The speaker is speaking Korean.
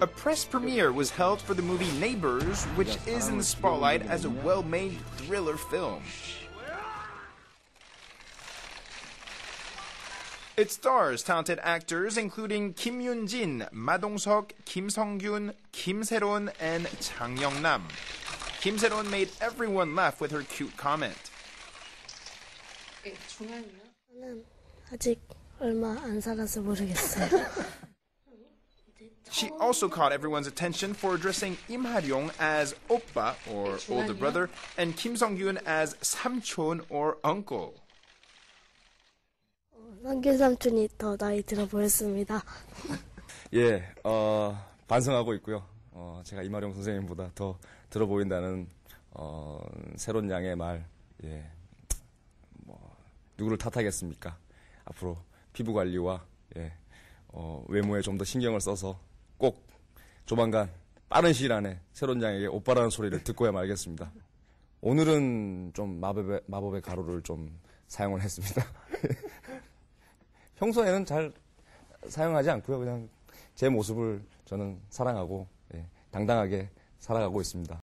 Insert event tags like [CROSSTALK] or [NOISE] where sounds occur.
A press premiere was held for the movie Neighbors, which is in the spotlight as a well made thriller film. It stars talented actors including Kim Yoon-jin, Ma Dong-seok, Kim Song-gyun, Kim Se-ron, and Chang Young-nam. Kim Se-ron made everyone laugh with her cute comment. 저는 아직 얼마 안 살아서 모르겠어요. [LAUGHS] She also caught everyone's attention for addressing Im Ha-ryong as oppa, or older brother, and Kim Song-gyun as samchon, or uncle. 상균 삼촌이 더 나이 들어 보였습니다. 예, 어, 반성하고 있고요. 어, 제가 이마룡 선생님보다 더 들어 보인다는 어, 새로운 양의 말, 예, 뭐 누구를 탓하겠습니까? 앞으로 피부 관리와 예, 어, 외모에 좀 더 신경을 써서 꼭 조만간 빠른 시일 안에 새로운 양에게 오빠라는 소리를 듣고야 말겠습니다. 오늘은 좀 마법의, 마법의 가루를 좀 사용을 했습니다. [LAUGHS] 평소에는 잘 사용하지 않고요. 그냥 제 모습을 저는 사랑하고 예, 당당하게 살아가고 있습니다.